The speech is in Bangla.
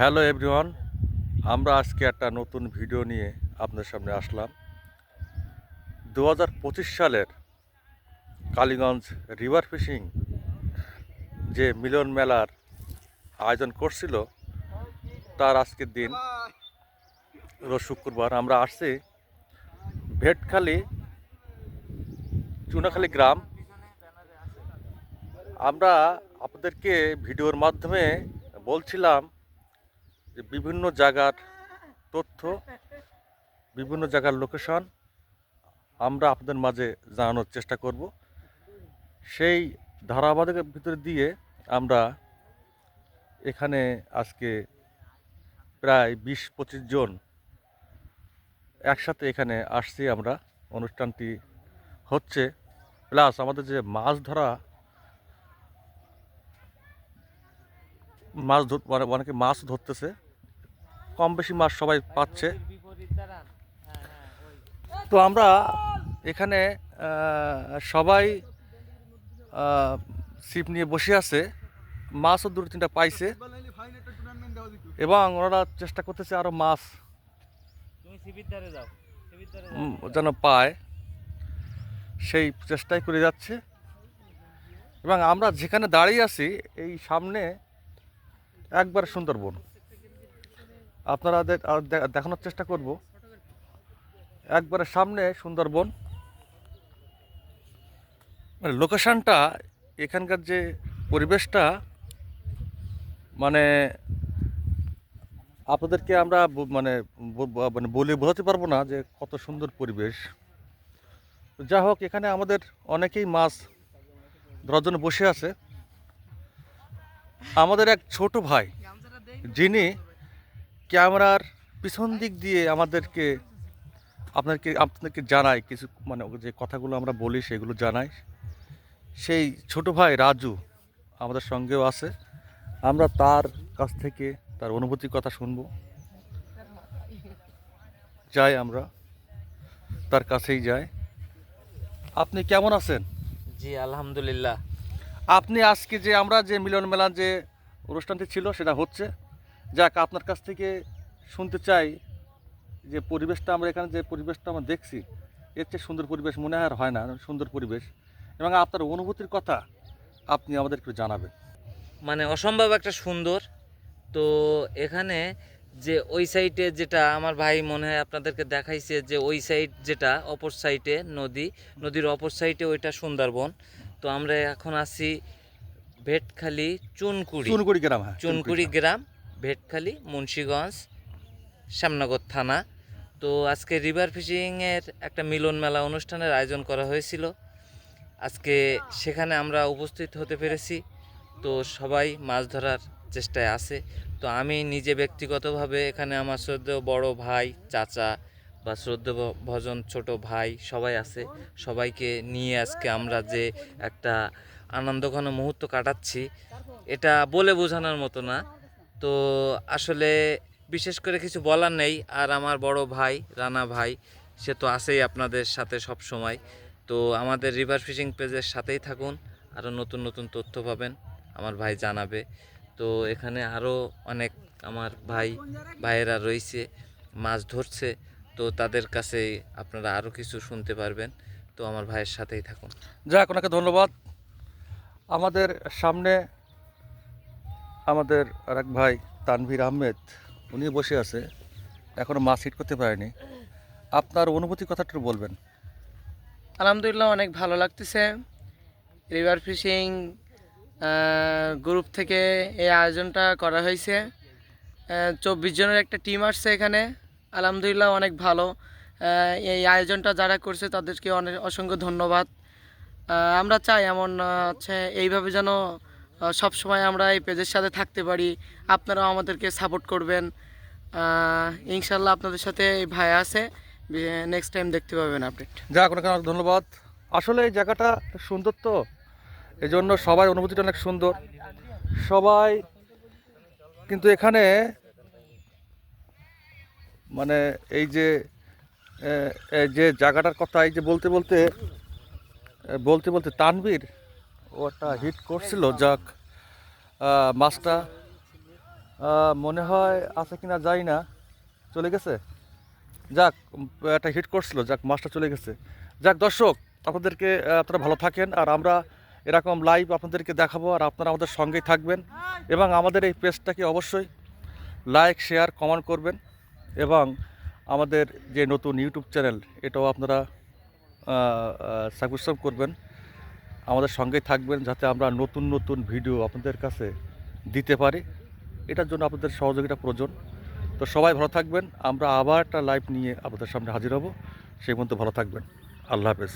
হ্যালো এভরিওয়ান, আমরা আজকে একটা নতুন ভিডিও নিয়ে আপনার সামনে আসলাম। দু পঁচিশ সালের কালীগঞ্জ রিভার ফিশিং যে মিলন মেলার আয়োজন করছিল, তার আজকের দিন রোজ শুক্রবার আমরা আসছি ভেটখালি চুনাখালী গ্রাম। আমরা আপনাদেরকে ভিডিওর মাধ্যমে বলছিলাম যে বিভিন্ন জায়গার তথ্য, বিভিন্ন জায়গার লোকেশন আমরা আপনাদের মাঝে জানানোর চেষ্টা করব। সেই ধারাবাহিকের ভিতরে দিয়ে আমরা এখানে আজকে প্রায় বিশ পঁচিশ জন একসাথে এখানে আসছি আমরা। অনুষ্ঠানটি হচ্ছে, প্লাস আমাদের যে মাছ ধরা, মাছ ধর মানে অনেকে মাছ ধরতেছে। কম বেশি মাছ সবাই পাচ্ছে। তো আমরা এখানে সবাই ছিপ নিয়ে বসে আছে। মাছও দু তিনটা পাইছে। এবং ওনারা চেষ্টা করতেছে আরও মাছ যেন পায়। সেই চেষ্টাই করে যাচ্ছে। এবং আমরা যেখানে দাঁড়িয়ে আছি, এই সামনে একবার সুন্দরবন। আপনারা দেখানোর চেষ্টা করব। একবারে সামনে সুন্দরবন। মানে লোকেশনটা, এখানকার যে পরিবেশটা মানে আপনাদেরকে আমরা মানে মানে বলে বোঝাতে পারব না যে কত সুন্দর পরিবেশ। যা হোক, এখানে আমাদের অনেকেই মাছ ধরার জন্য বসে আছে। আমাদের এক ছোট ভাই, যিনি ক্যামেরার পিছন দিক দিয়ে আমাদেরকে আপনাকে আপনাকে জানায় কিছু মানে যে কথাগুলো আমরা বলি সেগুলো জানাই। সেই ছোট ভাই রাজু আমাদের সঙ্গেও আছে। আমরা তার কাছ থেকে তার অনুভূতির কথা শুনব। যাই আমরা তার কাছেই যাই। আপনি কেমন আছেন? জি আলহামদুলিল্লাহ। আপনি আজকে যে আমরা যে মিলন মেলার যে অনুষ্ঠানটি ছিল সেটা হচ্ছে? যাক আপনার কাছ থেকে শুনতে চাই যে পরিবেশটা আমরা এখানে যে পরিবেশটা আমরা দেখছি এর চেয়ে সুন্দর পরিবেশ মনে হয় আর হয় না সুন্দর পরিবেশ। এবং আপনার অনুভূতির কথা আপনি আমাদের একটু জানাবেন। মানে অসম্ভব একটা সুন্দর। তো এখানে যে ওই সাইডে যেটা আমার ভাই মনে হয় আপনাদেরকে দেখাইছে যে ওই সাইড যেটা অপর সাইডে নদী নদীর অপর সাইডে ওইটা সুন্দরবন। তো আমরা এখন আছি ভেটখালি চুনকুড়ি। চুনকুড়ি গ্রাম হ্যাঁ চুনকুড়ি গ্রাম। ভেটখালি, মুন্সীগঞ্জ, শ্যামনগর থানা। তো আজকে রিভার ফিশিংয়ের একটা মিলন মেলা অনুষ্ঠানের আয়োজন করা হয়েছিল। আজকে সেখানে আমরা উপস্থিত হতে পেরেছি। তো সবাই মাছ ধরার চেষ্টায় আছে। তো আমি নিজে ব্যক্তিগতভাবে এখানে আমার শ্রদ্ধেয় বড় ভাই, চাচা বা শ্রদ্ধেয় ভজন ছোট ভাই সবাই আছে। সবাইকে নিয়ে আজকে আমরা যে একটা আনন্দঘন মুহূর্ত কাটাচ্ছি, এটা বলে বোঝানোর মতো না। তো আসলে বিশেষ করে কিছু বলার নেই। আর আমার বড় ভাই, রানা ভাই, সে তো আছেই আপনাদের সাথে সব সময়। তো আমাদের রিভার ফিশিং পেজের সাথেই থাকুন, আরও নতুন নতুন তথ্য পাবেন, আমার ভাই জানাবে। তো এখানে আরও অনেক আমার ভাই, ভাইয়েরা রয়েছে, মাছ ধরছে, তো তাদের কাছে আপনারা আরও কিছু শুনতে পারবেন। তো আমার ভাইয়ের সাথেই থাকুন। যাক, ওনাকে ধন্যবাদ। আমাদের সামনে আমাদের আরেক ভাই তানভীর আহমেদ, উনি বসে আছে এখনও মাছ হিট করতে পারেনি। আপনার অনুভূতি কথাটা বলবেন। আলহামদুলিল্লাহ, অনেক ভালো লাগতেছে। রিভার ফিশিং গ্রুপ থেকে এই আয়োজনটা করা হয়েছে। চব্বিশ জনের একটা টিম আসছে এখানে। আলহামদুলিল্লাহ, অনেক ভালো। এই আয়োজনটা যারা করছে তাদেরকে অনেক অসংখ্য ধন্যবাদ। আমরা চাই এমন হচ্ছে এইভাবে যেন সব সময় আমরা এই পেজের সাথে থাকতে পারি। আপনারাও আমাদেরকে সাপোর্ট করবেন। ইনশাল্লাহ আপনাদের সাথে এই ভাই আছে। নেক্সট টাইম দেখতে পাবেন আপডেট যাক, ওনাকে অনেক ধন্যবাদ। আসলে এই জায়গাটা সুন্দর তো। এই জন্য সবাই অনুভূতিটা অনেক সুন্দর। সবাই কিন্তু এখানে মানে এই যে যে জায়গাটার কথা, এই যে বলতে বলতে বলতে বলতে তানবীর ও একটা হিট করছিল যাক মাছটা মনে হয় আছে কিনা যাই না চলে গেছে? যাক একটা হিট করছিল যাক মাছটা চলে গেছে। যাক দর্শক আপনাদেরকে আপনারা ভালো থাকেন আর আমরা এরকম লাইভ আপনাদেরকে দেখাবো আর আপনারা আমাদের সঙ্গেই থাকবেন এবং আমাদের এই পেজটাকে অবশ্যই লাইক শেয়ার কমেন্ট করবেন এবং আমাদের যে নতুন ইউটিউব চ্যানেল এটাও আপনারা সাবস্ক্রাইব করবেন। আমাদের সঙ্গে থাকবেন যাতে আমরা নতুন নতুন ভিডিও আপনাদের কাছে দিতে পারি। এটার জন্য আপনাদের সহযোগিতা প্রয়োজন। তো সবাই ভালো থাকবেন। আমরা আবার একটা লাইভ নিয়ে আপনাদের সামনে হাজির হব। সেই পর্যন্ত ভালো থাকবেন। আল্লাহ হাফেজ।